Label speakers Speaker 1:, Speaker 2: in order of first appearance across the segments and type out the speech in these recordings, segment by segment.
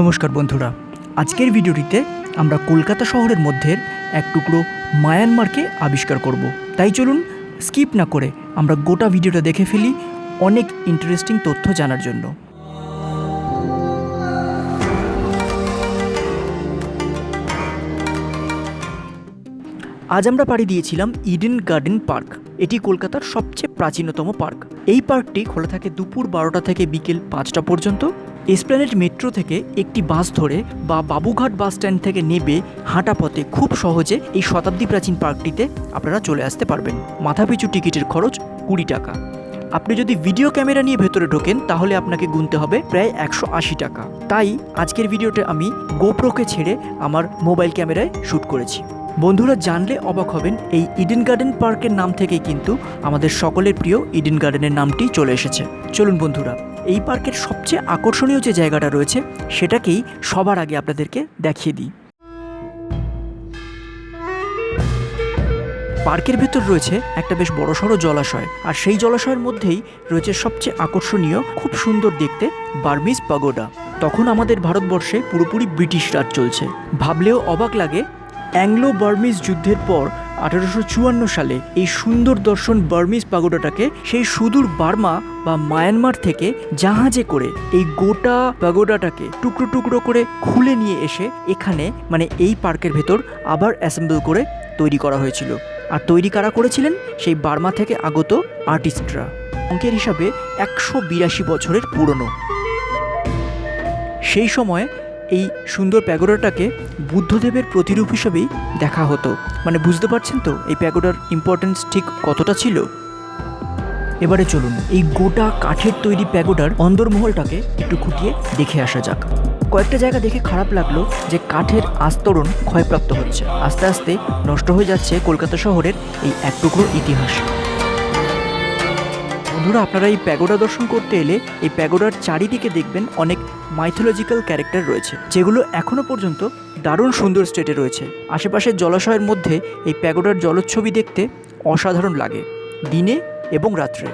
Speaker 1: নমস্কার বন্ধুরা। আজকের ভিডিওটিতে আমরা কলকাতা শহরের মধ্যে এক টুকরো মায়ানমারকে আবিষ্কার করব। তাই চলুন স্কিপ না করে আমরা গোটা ভিডিওটা দেখে ফেলি অনেক ইন্টারেস্টিং তথ্য জানার জন্য। আজ আমরা পাড়ি দিয়েছিলাম ইডেন গার্ডেন পার্ক। এটি কলকাতার সবচেয়ে প্রাচীনতম পার্ক। এই পার্কটি খোলা থাকে দুপুর বারোটা থেকে বিকেল পাঁচটা পর্যন্ত। এসপ্ল্যানেট মেট্রো থেকে একটি বাস ধরে বা বাবুঘাট বাস স্ট্যান্ড থেকে নেবে হাঁটা পথে খুব সহজে এই শতাব্দী প্রাচীন পার্কটিতে আপনারা চলে আসতে পারবেন। মাথাপিছু টিকিটের খরচ কুড়ি টাকা। আপনি যদি ভিডিও ক্যামেরা নিয়ে ভেতরে ঢোকেন, তাহলে আপনাকে গুনতে হবে প্রায় একশো আশি টাকা। তাই আজকের ভিডিওতে আমি গোপ্রোকে ছেড়ে আমার মোবাইল ক্যামেরায় শ্যুট করেছি। বন্ধুরা জানলে অবাক হবেন, এই ইডেন গার্ডেন পার্কের নাম থেকেই কিন্তু আমাদের সকলের প্রিয় ইডেন গার্ডেনের নামটি চলে এসেছে। চলুন বন্ধুরা এই পার্কের সবচেয়ে আকর্ষণীয় যে জায়গাটা রয়েছে, সেটাকেই সবার আগে আপনাদেরকে দেখিয়ে দিই। পার্কের ভেতর রয়েছে একটা বেশ বড়সড় জলাশয়, আর সেই জলাশয়ের মধ্যেই রয়েছে সবচেয়ে আকর্ষণীয়, খুব সুন্দর দেখতে, বার্মিজ পাগোডা। তখন আমাদের ভারতবর্ষে পুরোপুরি ব্রিটিশ রাজ চলছে। ভাবলেও অবাক লাগে অ্যাংলো বার্মিজ যুদ্ধের পর আঠারোশো সালে এই সুন্দর দর্শন বার্মিজ পাগোডাটাকে সেই সুদূর বার্মা বা মায়ানমার থেকে জাহাজে করে এই গোটা পাগোডাটাকে টুকরো টুকরো করে খুলে নিয়ে এসে এখানে মানে এই পার্কের ভেতর আবার অ্যাসেম্বল করে তৈরি করা হয়েছিল। আর তৈরি কারা করেছিলেন? সেই বার্মা থেকে আগত আর্টিস্টরা। অঙ্কের হিসাবে একশো বিরাশি বছরের পুরনো। সেই সময় এই সুন্দর প্যাগোডাটাকে বুদ্ধদেবের প্রতিরূপ হিসেবেই দেখা হতো। মানে বুঝতে পারছেন তো, এই প্যাগোডার ইম্পর্টেন্স ঠিক কতটা ছিল? এবারে চলুন, এই গোটা কাঠের তৈরি প্যাগোডার অন্দরমহলটাকে একটু খুঁটিয়ে দেখে আসা যাক। কয়েকটা জায়গা দেখে খারাপ লাগল যে কাঠের আস্তরণ ক্ষয়প্রাপ্ত হচ্ছে। আস্তে আস্তে নষ্ট হয়ে যাচ্ছে কলকাতা শহরের এই এক টুকরো ইতিহাস। বন্ধুরা, আপনারা এই প্যাগোডা দর্শন করতে এলে এই প্যাগোডার চারিদিকে দেখবেন অনেক মাইথোলজিক্যাল ক্যারেক্টার রয়েছে, যেগুলো এখনও পর্যন্ত দারুণ সুন্দর স্টেটে রয়েছে। আশেপাশের জলাশয়ের মধ্যে এই প্যাগোডার জলচ্ছবি দেখতে অসাধারণ লাগে, দিনে এবং রাত্রে।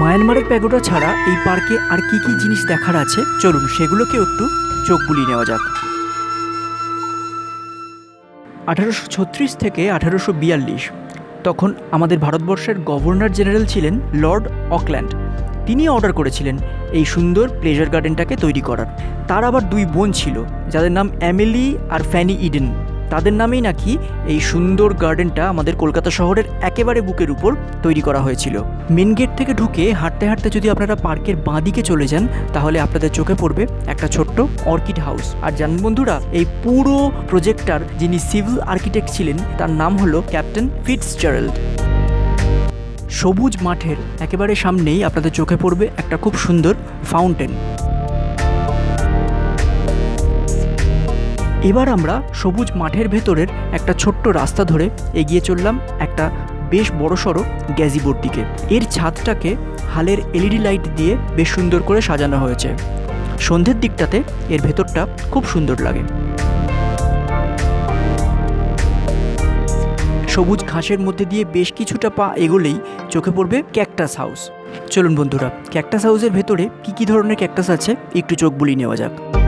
Speaker 1: মায়ানমারের প্যাগোডা ছাড়া এই পার্কে আর কি কি জিনিস দেখার আছে? চলুন সেগুলোকেও একটু চোখ বুলিয়ে নেওয়া যাক। আঠারোশো ছত্রিশ থেকে আঠারোশো বিয়াল্লিশ, তখন আমাদের ভারতবর্ষের গভর্নর জেনারেল ছিলেন লর্ড অকল্যান্ড। তিনি অর্ডার করেছিলেন এই সুন্দর প্লেজার গার্ডেনটাকে তৈরি করার। তার আবার দুই বোন ছিল, যাদের নাম অ্যামেলি আর ফ্যানি ইডেন। তাদের নামেই নাকি এই সুন্দর গার্ডেনটা আমাদের কলকাতা শহরের একেবারে বুকের উপর তৈরি করা হয়েছিল। মেন গেট থেকে ঢুকে হাঁটতে হাঁটতে যদি আপনারা পার্কের বাঁ দিকে চলে যান, তাহলে আপনাদের চোখে পড়বে একটা ছোট্ট অর্কিড হাউস। আর জানেন বন্ধুরা, এই পুরো প্রজেক্টটার যিনি সিভিল আর্কিটেক্ট ছিলেন, তার নাম হলো ক্যাপ্টেন ফিটস জারেল্ড সবুজ মাঠের একেবারে সামনেই আপনাদের চোখে পড়বে একটা খুব সুন্দর ফাউন্টেন। এবার আমরা সবুজ মাঠের ভেতরের একটা ছোট্ট রাস্তা ধরে এগিয়ে চললাম একটা বেশ বড়সড় গ্যাজিবোর্ড দিকে এর ছাদটাকে হালের এলইডি লাইট দিয়ে বেশ সুন্দর করে সাজানো হয়েছে। সন্ধ্যের দিকটাতে এর ভেতরটা খুব সুন্দর লাগে। সবুজ ঘাসের মধ্যে দিয়ে বেশ কিছুটা পা এগোলেই চোখে পড়বে ক্যাকটাস হাউস। চলুন বন্ধুরা, ক্যাকটাস হাউসের ভেতরে কী কী ধরনের ক্যাকটাস আছে একটু চোখ বুলিয়ে নেওয়া যাক।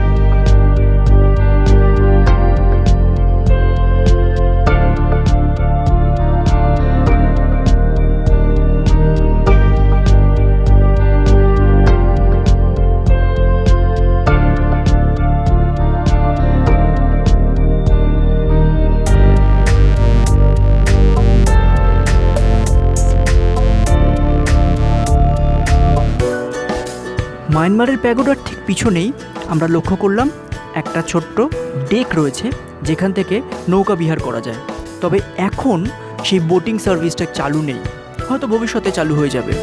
Speaker 1: মায়ানমারের প্যাগোডার ঠিক পিছনেই আমরা লক্ষ্য করলাম একটা ছোট্ট ডেক রয়েছে, যেখান থেকে নৌকা বিহার করা যায়। তবে এখন সেই বোটিং সার্ভিসটা চালু নেই। হয়তো ভবিষ্যতে চালু হয়ে যাবে।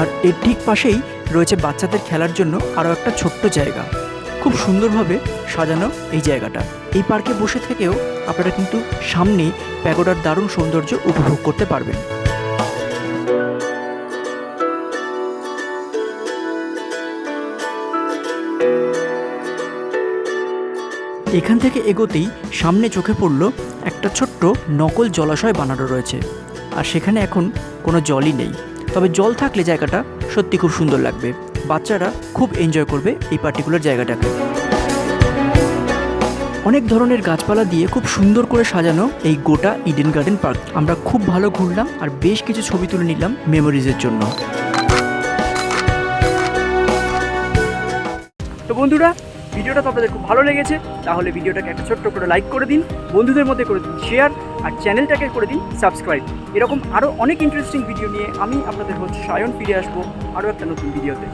Speaker 1: আর এর ঠিক পাশেই রয়েছে বাচ্চাদের খেলার জন্য আরও একটা ছোট্ট জায়গা। খুব সুন্দরভাবে সাজানো এই জায়গাটা। এই পার্কে বসে থেকেও আপনারা কিন্তু সামনে প্যাগোডার দারুণ সৌন্দর্য উপভোগ করতে পারবেন। এখান থেকে এগোতেই সামনে চোখে পড়ল একটা ছোট্ট নকল জলাশয় বানানো রয়েছে। আর সেখানে এখন কোনো জলই নেই। তবে জল থাকলে জায়গাটা সত্যি খুব সুন্দর লাগবে। বাচ্চারা খুব এনজয় করবে এই পার্টিকুলার জায়গাটাকে। অনেক ধরনের গাছপালা দিয়ে খুব সুন্দর করে সাজানো এই গোটা ইডেন গার্ডেন পার্ক আমরা খুব ভালো ঘুরলাম আর বেশ কিছু ছবি তুলে নিলাম মেমোরিজের জন্য। তো বন্ধুরা ভিডিওটা তো আপনাদের খুব ভালো লেগেছে, তাহলে ভিডিওটাকে একটা ছোট্ট করে লাইক করে দিন, বন্ধুদের মধ্যে করে দিন শেয়ার আর চ্যানেলটাকে করে দিন সাবস্ক্রাইব এরকম আরও অনেক ইন্টারেস্টিং ভিডিও নিয়ে আমি আপনাদের হচ্ছে সায়ন ফিরে আসব আরও একটা নতুন ভিডিওতে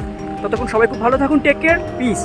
Speaker 1: ততক্ষণ সবাই খুব ভালো থাকুন টেক কেয়ার পিস